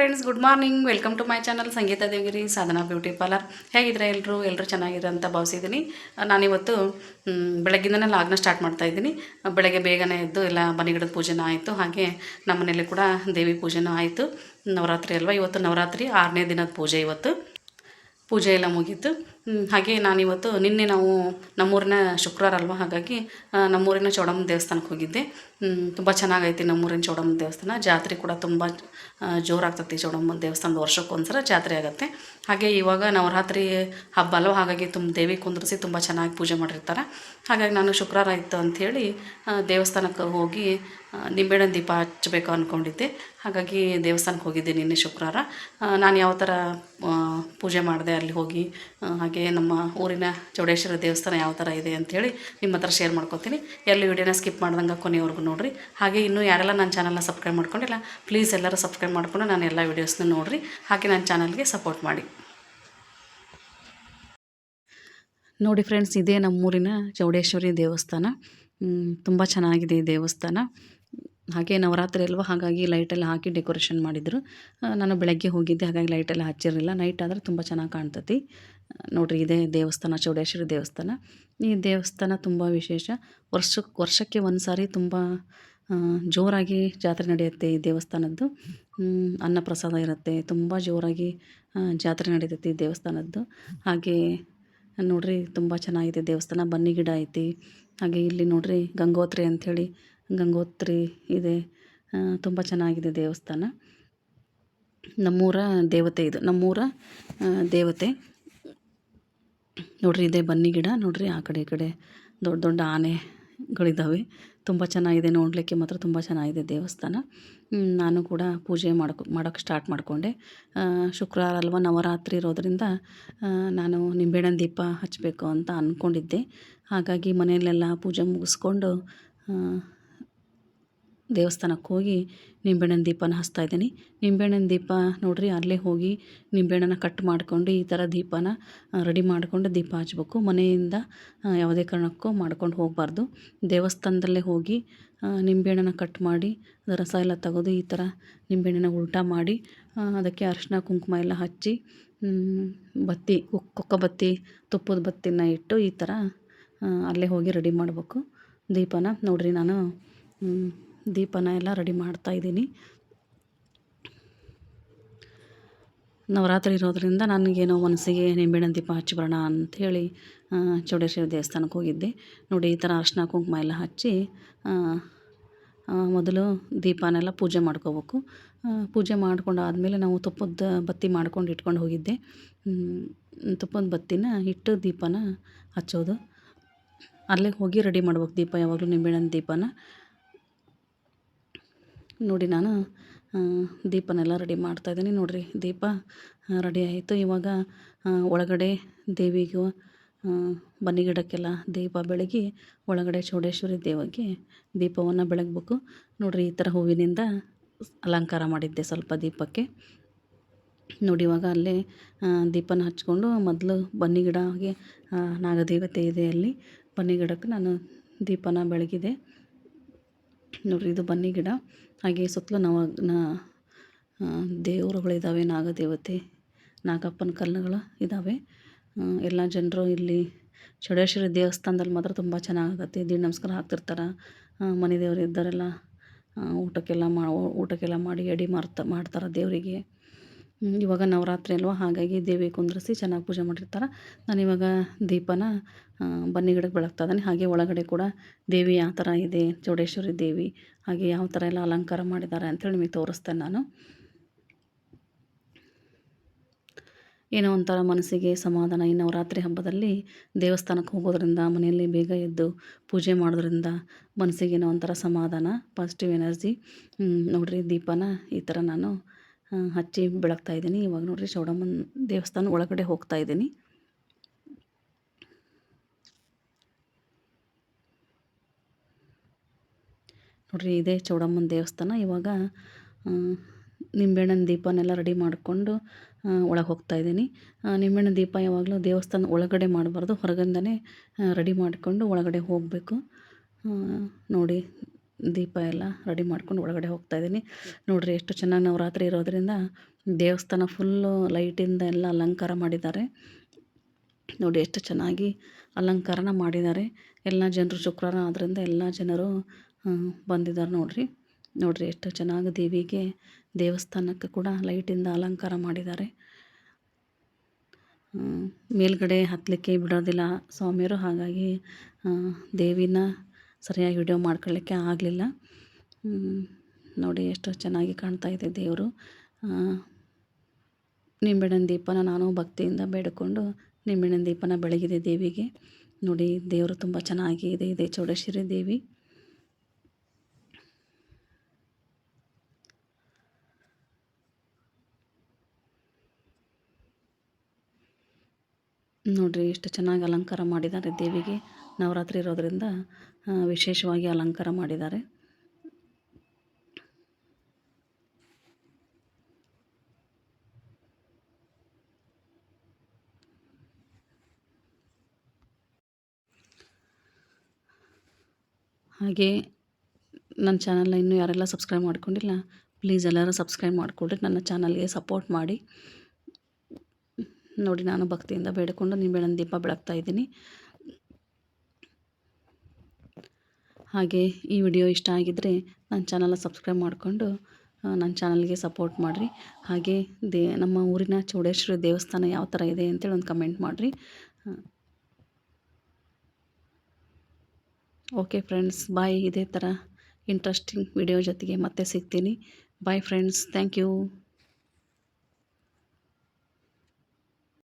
Friends good morning welcome to my channel Sangeeta Devagiri Sadhana beauty parlour ಹೇಗಿದ್ರೆ ಎಲ್ಲರೂ ಎಲ್ಲರೂ ಚೆನ್ನಾಗಿರೋ ಅಂತ ಭಾವಿಸಿದ್ದೀನಿ ನಾನಿವತ್ತು ಬೆಳಗ್ಗಿಂದನೇ ಲಾಗ್ನ ಸ್ಟಾರ್ಟ್ ಮಾಡ್ತಾ ಇದ್ದೀನಿ. ಬೆಳಗ್ಗೆ ಬೇಗನೆ ಎದ್ದು ಎಲ್ಲ ಮನೆಗಿಡದ ಪೂಜೆನೂ ಆಯಿತು. ಹಾಗೆ ನಮ್ಮ ಮನೇಲಿ ಕೂಡ ದೇವಿ ಪೂಜೆನೂ ಆಯಿತು. ನವರಾತ್ರಿ ಅಲ್ವಾ? ಇವತ್ತು ನವರಾತ್ರಿ, ಆರನೇ ದಿನದ ಪೂಜೆ ಇವತ್ತು. ಪೂಜೆ ಎಲ್ಲ ಮುಗೀತು. ಹಾಗೆ ನಾನಿವತ್ತು ನಿನ್ನೆ ನಾವು ನಮ್ಮೂರಿನ ಶುಕ್ರವಾರ ಅಲ್ವಾ ಹಾಗಾಗಿ ನಮ್ಮೂರಿನ ಚೌಡಮ್ಮ ದೇವಸ್ಥಾನಕ್ಕೆ ಹೋಗಿದ್ದೆ. ತುಂಬ ಚೆನ್ನಾಗೈತಿ ನಮ್ಮೂರಿನ ಚೌಡಮ್ಮ ದೇವಸ್ಥಾನ. ಜಾತ್ರೆ ಕೂಡ ತುಂಬ ಜೋರಾಗ್ತೈತಿ ಚೌಡಮ್ಮನ ದೇವಸ್ಥಾನದ ವರ್ಷಕ್ಕೊಂದ್ಸಲ ಜಾತ್ರೆ ಆಗುತ್ತೆ. ಹಾಗೆ ಇವಾಗ ನವರಾತ್ರಿ ಹಬ್ಬ ಅಲ್ವ? ಹಾಗಾಗಿ ತುಂಬ ದೇವಿ ಕುಂದ್ರಿಸಿ ತುಂಬ ಚೆನ್ನಾಗಿ ಪೂಜೆ ಮಾಡಿರ್ತಾರೆ. ಹಾಗಾಗಿ ನಾನು ಶುಕ್ರವಾರ ಇತ್ತು ಅಂಥೇಳಿ ದೇವಸ್ಥಾನಕ್ಕೆ ಹೋಗಿ ನಿಂಬೆಹಣ್ಣಿನ ದೀಪ ಹಚ್ಚಬೇಕು ಅಂದ್ಕೊಂಡಿದ್ದೆ ಹಾಗಾಗಿ ದೇವಸ್ಥಾನಕ್ಕೆ ಹೋಗಿದ್ದೆ ನಿನ್ನೆ ಶುಕ್ರವಾರ. ನಾನು ಯಾವ ಥರ ಪೂಜೆ ಮಾಡಿದೆ ಅಲ್ಲಿ ಹೋಗಿ ಆ, ಹಾಗೆ ನಮ್ಮ ಊರಿನ ಚೌಡೇಶ್ವರ ದೇವಸ್ಥಾನ ಯಾವ ಥರ ಇದೆ ಅಂಥೇಳಿ ನಿಮ್ಮ ಹತ್ರ ಶೇರ್ ಮಾಡ್ಕೊತೀನಿ. ಎಲ್ಲಿ ವಿಡಿಯೋನ ಸ್ಕಿಪ್ ಮಾಡ್ದಂಗೆ ಕೊನೆವರೆಗೂ ನೋಡಿರಿ. ಹಾಗೆ ಇನ್ನೂ ಯಾರೆಲ್ಲ ನನ್ನ ಚಾನಲ್ನ ಸಬ್ಸ್ಕ್ರೈಬ್ ಮಾಡ್ಕೊಂಡಿಲ್ಲ ಪ್ಲೀಸ್ ಎಲ್ಲರೂ ಸಬ್ಸ್ಕ್ರೈಬ್ ಮಾಡ್ಕೊಂಡು ನಾನು ಎಲ್ಲ ವೀಡಿಯೋಸ್ನ ನೋಡಿರಿ. ಹಾಗೆ ನನ್ನ ಚಾನಲ್ಗೆ ಸಪೋರ್ಟ್ ಮಾಡಿ. ನೋಡಿ ಫ್ರೆಂಡ್ಸ್ ಇದೇ ನಮ್ಮೂರಿನ ಚೌಡೇಶ್ವರಿ ದೇವಸ್ಥಾನ. ತುಂಬ ಚೆನ್ನಾಗಿದೆ ಈ ದೇವಸ್ಥಾನ. ಹಾಗೆ ನವರಾತ್ರಿ ಅಲ್ವಾ, ಹಾಗಾಗಿ ಲೈಟೆಲ್ಲ ಹಾಕಿ ಡೆಕೋರೇಷನ್ ಮಾಡಿದರು. ನಾನು ಬೆಳಗ್ಗೆ ಹೋಗಿದ್ದೆ, ಹಾಗಾಗಿ ಲೈಟೆಲ್ಲ ಹಚ್ಚಿರಲಿಲ್ಲ. ನೈಟ್ ಆದರೆ ತುಂಬ ಚೆನ್ನಾಗಿ ಕಾಣ್ತತಿ. ನೋಡ್ರಿ ಇದೇ ದೇವಸ್ಥಾನ, ಚೌಡೇಶ್ವರಿ ದೇವಸ್ಥಾನ. ಈ ದೇವಸ್ಥಾನ ತುಂಬ ವಿಶೇಷ. ವರ್ಷಕ್ಕೆ ವರ್ಷಕ್ಕೆ ಒಂದು ಸಾರಿ ತುಂಬ ಜೋರಾಗಿ ಜಾತ್ರೆ ನಡೆಯುತ್ತೆ ಈ ದೇವಸ್ಥಾನದ್ದು. ಅನ್ನ ಅನ್ನಪ್ರಸಾದ ಇರುತ್ತೆ. ತುಂಬ ಜೋರಾಗಿ ಜಾತ್ರೆ ನಡೆಯುತ್ತೆ ಈ ದೇವಸ್ಥಾನದ್ದು. ಹಾಗೆ, ನೋಡ್ರಿ ತುಂಬ ಚೆನ್ನಾಗಿದೆ ದೇವಸ್ಥಾನ. ಬನ್ನಿ ಗಿಡ ಐತಿ. ಹಾಗೆ ಇಲ್ಲಿ ನೋಡ್ರಿ ಗಂಗೋತ್ರಿ ಅಂಥೇಳಿ, ಗಂಗೋತ್ರಿ ಇದೆ. ತುಂಬ ಚೆನ್ನಾಗಿದೆ ದೇವಸ್ಥಾನ. ನಮ್ಮೂರ ದೇವತೆ ಇದು. ನಮ್ಮೂರ ದೇವತೆ. ನೋಡ್ರಿ ಇದೆ ಬನ್ನಿ ಗಿಡ, ನೋಡ್ರಿ ಆ ಕಡೆ ಈ ಕಡೆ ದೊಡ್ಡ ದೊಡ್ಡ ಆನೆಗಳಿದ್ದಾವೆ ತುಂಬ ಚೆನ್ನಾಗಿದೆ ನೋಡಲಿಕ್ಕೆ ಮಾತ್ರ ತುಂಬ ಚೆನ್ನಾಗಿದೆ ದೇವಸ್ಥಾನ. ನಾನು ಕೂಡ ಪೂಜೆ ಮಾಡ್ಕೊ ಮಾಡೋಕ್ಕೆ ಸ್ಟಾರ್ಟ್ ಮಾಡಿಕೊಂಡೆ. ಶುಕ್ರವಾರ ಅಲ್ವಾ ನವರಾತ್ರಿ ಇರೋದರಿಂದ ನಾನು ನಿಂಬೆಹಣ್ಣಿನ ದೀಪ ಹಚ್ಚಬೇಕು ಅಂತ ಅಂದ್ಕೊಂಡಿದ್ದೆ ಹಾಗಾಗಿ ಮನೆಯಲ್ಲೆಲ್ಲ ಪೂಜೆ ಮುಗಿಸ್ಕೊಂಡು ದೇವಸ್ಥಾನಕ್ಕೆ ಹೋಗಿ ನಿಂಬೆಹಣ್ಣಿನ ದೀಪನ ಹಚ್ತಾ ಇದ್ದೀನಿ. ನಿಂಬೆಹಣ್ಣಿನ ದೀಪ ನೋಡ್ರಿ, ಅಲ್ಲೇ ಹೋಗಿ ನಿಂಬೆಹಣ್ಣನ್ನ ಕಟ್ ಮಾಡ್ಕೊಂಡು ಈ ಥರ ದೀಪನ ರೆಡಿ ಮಾಡಿಕೊಂಡು ದೀಪ ಹಚ್ಬೇಕು. ಮನೆಯಿಂದ ಯಾವುದೇ ಕಾರಣಕ್ಕೂ ಮಾಡ್ಕೊಂಡು ಹೋಗಬಾರ್ದು. ದೇವಸ್ಥಾನದಲ್ಲೇ ಹೋಗಿ ನಿಂಬೆಹಣ್ಣನ ಕಟ್ ಮಾಡಿ ರಸ ಎಲ್ಲ ತೆಗೆದು ಈ ಥರ ನಿಂಬೆಹಣ್ಣಿನ ಉಲ್ಟಾ ಮಾಡಿ ಅದಕ್ಕೆ ಅರಿಶಿನ, ಕುಂಕುಮ ಎಲ್ಲ ಹಚ್ಚಿ ಬತ್ತಿ, ಕುಕ್- ಕೊಕ್ಕ ಬತ್ತಿ, ತುಪ್ಪದ ಬತ್ತಿನ ಇಟ್ಟು ಈ ಥರ ಅಲ್ಲೇ ಹೋಗಿ ರೆಡಿ ಮಾಡಬೇಕು. ದೀಪನ ನೋಡಿರಿ ನಾನು ದೀಪನ ಎಲ್ಲ ರೆಡಿ ಮಾಡ್ತಾ ಇದ್ದೀನಿ. ನವರಾತ್ರಿ ಇರೋದರಿಂದ ನನಗೇನೋ ಮನಸ್ಸಿಗೆ ನಿಂಬೆಣ್ಣೆ ದೀಪ ಹಚ್ಚಿ ಬರೋಣ ಅಂಥೇಳಿ ಚೌಡೇಶ್ವರಿ ದೇವಸ್ಥಾನಕ್ಕೆ ಹೋಗಿದ್ದೆ. ನೋಡಿ, ಈ ಥರ ಅರಿಶಿನ ಕುಂಕುಮ ಎಲ್ಲ ಹಚ್ಚಿ ಮೊದಲು ದೀಪನೆಲ್ಲ ಪೂಜೆ ಮಾಡ್ಕೋಬೇಕು. ಪೂಜೆ ಮಾಡ್ಕೊಂಡು ಆದಮೇಲೆ ನಾವು ತುಪ್ಪದ ಬತ್ತಿ ಮಾಡ್ಕೊಂಡು ಇಟ್ಕೊಂಡು ಹೋಗಿದ್ದೆ. ತುಪ್ಪದ ಬತ್ತಿನ ಇಟ್ಟು ದೀಪನ ಹಚ್ಚೋದು. ಅಲ್ಲೇ ಹೋಗಿ ರೆಡಿ ಮಾಡ್ಬೇಕು ದೀಪ, ಯಾವಾಗಲೂ ನಿಂಬೆಹಣ್ಣಿನ ದೀಪನ. ನೋಡಿ ನಾನು ದೀಪನೆಲ್ಲ ರೆಡಿ ಮಾಡ್ತಾ ಇದ್ದೀನಿ. ನೋಡಿರಿ, ದೀಪ ರೆಡಿ ಆಯಿತು. ಇವಾಗ ಒಳಗಡೆ ದೇವಿಗೂ ಬನ್ನಿ ಗಿಡಕ್ಕೆಲ್ಲ ದೀಪ ಬೆಳಗಿ ಒಳಗಡೆ ಚೌಡೇಶ್ವರಿ ದೇವಿಗೆ ದೀಪವನ್ನು ಬೆಳಗಬೇಕು. ನೋಡಿರಿ, ಈ ಥರ ಹೂವಿನಿಂದ ಅಲಂಕಾರ ಮಾಡಿದ್ದೆ ಸ್ವಲ್ಪ ದೀಪಕ್ಕೆ. ನೋಡಿ, ಇವಾಗ ಅಲ್ಲೇ ದೀಪನ ಹಚ್ಕೊಂಡು ಮೊದಲು ಬನ್ನಿ ಗಿಡಗೆ ನಾಗದೇವತೆ ಇದೆ ಅಲ್ಲಿ. ಬನ್ನಿ ಗಿಡಕ್ಕೆ ನಾನು ದೀಪನ ಬೆಳಗಿದೆ. ನೋಡ್ರಿ, ಇದು ಬನ್ನಿ ಗಿಡ. ಹಾಗೆ ಸುತ್ತಲೂ ನವ, ನ ದೇವರುಗಳಿದ್ದಾವೆ ನಾಗದೇವತೆ, ನಾಗಪ್ಪನ ಕಲ್ಲುಗಳು ಇದ್ದಾವೆ ಎಲ್ಲ ಜನರು ಇಲ್ಲಿ ಚೌಡೇಶ್ವರಿ ದೇವಸ್ಥಾನದಲ್ಲಿ ಮಾತ್ರ ತುಂಬ ಚೆನ್ನಾಗಾಗತ್ತೆ. ದೀಡ್ ನಮಸ್ಕಾರ ಹಾಕ್ತಿರ್ತಾರೆ. ಮನೆ ದೇವರು ಇದ್ದವರೆಲ್ಲ ಊಟಕ್ಕೆಲ್ಲ ಮಾ, ಊಟಕ್ಕೆಲ್ಲ ಮಾಡಿ, ಎಡೆ ಮಾಡ್ತಾ ಮಾಡ್ತಾರೆ ದೇವರಿಗೆ. ಇವಾಗ ನವರಾತ್ರಿ ಅಲ್ವಾ? ಹಾಗಾಗಿ ದೇವಿ ಕುಂದ್ರಿಸಿ ಚೆನ್ನಾಗಿ ಪೂಜೆ ಮಾಡಿರ್ತಾರೆ. ನಾನು ಇವಾಗ ದೀಪನ ಬನ್ನಿ ಗಿಡಕ್ಕೆ ಬೆಳಗ್ತಾ ಇದ್ದಾನೆ. ಹಾಗೆ ಒಳಗಡೆ ಕೂಡ ದೇವಿ ಯಾವ ಥರ ಇದೆ, ಚೌಡೇಶ್ವರಿ ದೇವಿ, ಹಾಗೆ ಯಾವ ಥರ ಎಲ್ಲ ಅಲಂಕಾರ ಮಾಡಿದ್ದಾರೆ ಅಂತೇಳಿ ನಿಮಗೆ ತೋರಿಸ್ತೇನೆ ನಾನು. ಏನೋ ಒಂಥರ ಮನಸ್ಸಿಗೆ ಸಮಾಧಾನ ಈ ನವರಾತ್ರಿ ಹಬ್ಬದಲ್ಲಿ ದೇವಸ್ಥಾನಕ್ಕೆ ಹೋಗೋದ್ರಿಂದ, ಮನೆಯಲ್ಲಿ ಬೇಗ ಎದ್ದು ಪೂಜೆ ಮಾಡೋದ್ರಿಂದ ಮನಸ್ಸಿಗೆ ಏನೋ ಒಂಥರ ಸಮಾಧಾನ ಪಾಸಿಟಿವ್ ಎನರ್ಜಿ ನೋಡಿರಿ ದೀಪನ ಈ ಥರ ನಾನು ಹಚ್ಚಿ ಬೆಳಗ್ತಾ ಇದ್ದೀನಿ. ಇವಾಗ ನೋಡಿರಿ ಚೌಡಮ್ಮನ ದೇವಸ್ಥಾನ ಒಳಗಡೆ ಹೋಗ್ತಾ ಇದ್ದೀನಿ. ನೋಡಿರಿ ಇದೇ ಚೌಡಮ್ಮನ ದೇವಸ್ಥಾನ. ಇವಾಗ ನಿಂಬೆಹಣ್ಣಿನ ದೀಪನೆಲ್ಲ ರೆಡಿ ಮಾಡಿಕೊಂಡು ಒಳಗೆ ಹೋಗ್ತಾ ಇದ್ದೀನಿ. ನಿಂಬೆಹಣ್ಣಿನ ದೀಪ ಯಾವಾಗಲೂ ದೇವಸ್ಥಾನ ಒಳಗಡೆ ಮಾಡಬಾರ್ದು. ಹೊರಗಿಂದನೇ ರೆಡಿ ಮಾಡಿಕೊಂಡು ಒಳಗಡೆ ಹೋಗಬೇಕು. ನೋಡಿ ದೀಪ ಎಲ್ಲ ರೆಡಿ ಮಾಡ್ಕೊಂಡು ಒಳಗಡೆ ಹೋಗ್ತಾ ಇದ್ದೀನಿ. ನೋಡಿರಿ ಎಷ್ಟು ಚೆನ್ನಾಗಿ ನವರಾತ್ರಿ ಇರೋದ್ರಿಂದ ದೇವಸ್ಥಾನ ಫುಲ್ಲು ಲೈಟಿಂದ ಎಲ್ಲ ಅಲಂಕಾರ ಮಾಡಿದ್ದಾರೆ. ನೋಡಿ ಎಷ್ಟು ಚೆನ್ನಾಗಿ ಅಲಂಕಾರನ ಮಾಡಿದ್ದಾರೆ. ಎಲ್ಲ ಜನರು ಶುಕ್ರವಾರ ಆದ್ದರಿಂದ ಎಲ್ಲ ಜನರು ಬಂದಿದ್ದಾರೆ ನೋಡಿರಿ. ನೋಡಿರಿ ಎಷ್ಟು ಚೆನ್ನಾಗಿ ದೇವಿಗೆ ದೇವಸ್ಥಾನಕ್ಕೆ ಕೂಡ ಲೈಟಿಂದ ಅಲಂಕಾರ ಮಾಡಿದ್ದಾರೆ. ಮೇಲ್ಗಡೆ ಹತ್ತಲಿಕ್ಕೆ ಬಿಡೋದಿಲ್ಲ ಸ್ವಾಮಿಯರು, ಹಾಗಾಗಿ ದೇವಿನ ಸರಿಯಾಗಿ ವಿಡಿಯೋ ಮಾಡ್ಕೊಳ್ಳಿಕ್ಕೆ ಆಗಲಿಲ್ಲ. ನೋಡಿ ಎಷ್ಟು ಚೆನ್ನಾಗಿ ಕಾಣ್ತಾ ಇದೆ ದೇವರು. ನಿಂಬೆಹಣ್ಣಿನ ದೀಪನ ನಾನು ಭಕ್ತಿಯಿಂದ ಬೇಡಿಕೊಂಡು ನಿಂಬೆಹಣ್ಣಿನ ದೀಪನ ಬೆಳಗಿದೆ ದೇವಿಗೆ. ನೋಡಿ ದೇವರು ತುಂಬ ಚೆನ್ನಾಗಿ ಇದೆ ಇದೆ ಚೌಡೇಶ್ವರಿ ದೇವಿ. ನೋಡಿರಿ ಎಷ್ಟು ಚೆನ್ನಾಗಿ ಅಲಂಕಾರ ಮಾಡಿದ್ದಾರೆ ದೇವಿಗೆ. ನವರಾತ್ರಿ ಇರೋದರಿಂದ ವಿಶೇಷವಾಗಿ ಅಲಂಕಾರ ಮಾಡಿದ್ದಾರೆ. ಹಾಗೆ ನನ್ನ ಚಾನಲ್ನ ಇನ್ನೂ ಯಾರೆಲ್ಲ ಸಬ್ಸ್ಕ್ರೈಬ್ ಮಾಡ್ಕೊಂಡಿಲ್ಲ, ಪ್ಲೀಸ್ ಎಲ್ಲರೂ ಸಬ್ಸ್ಕ್ರೈಬ್ ಮಾಡಿಕೊಡ್ರಿ ನನ್ನ ಚಾನಲ್ಗೆ ಸಪೋರ್ಟ್ ಮಾಡಿ. ನೋಡಿ, ನಾನು ಭಕ್ತಿಯಿಂದ ಬೇಡಿಕೊಂಡು ನಿಂಬೆಹಣ್ಣಿನ ದೀಪ ಬೆಳಗ್ತಾ ಇದ್ದೀನಿ. ಹಾಗೆ ಈ ವಿಡಿಯೋ ಇಷ್ಟ ಆಗಿದ್ದರೆ ನನ್ನ ಚಾನಲ್ನ ಸಬ್ಸ್ಕ್ರೈಬ್ ಮಾಡಿಕೊಂಡು ನನ್ನ ಚಾನಲ್ಗೆ ಸಪೋರ್ಟ್ ಮಾಡಿರಿ. ಹಾಗೆ ದೇ, ನಮ್ಮ ಊರಿನ ಚೌಡೇಶ್ವರಿ ದೇವಸ್ಥಾನ ಯಾವ ಥರ ಇದೆ ಅಂತೇಳಿ ಒಂದು ಕಮೆಂಟ್ ಮಾಡಿರಿ. Okay friends, bye. ಇದೇ ಥರ ಇಂಟ್ರೆಸ್ಟಿಂಗ್ ವಿಡಿಯೋ ಜೊತೆಗೆ ಮತ್ತೆ ಸಿಗ್ತೀನಿ. Bye friends, thank you.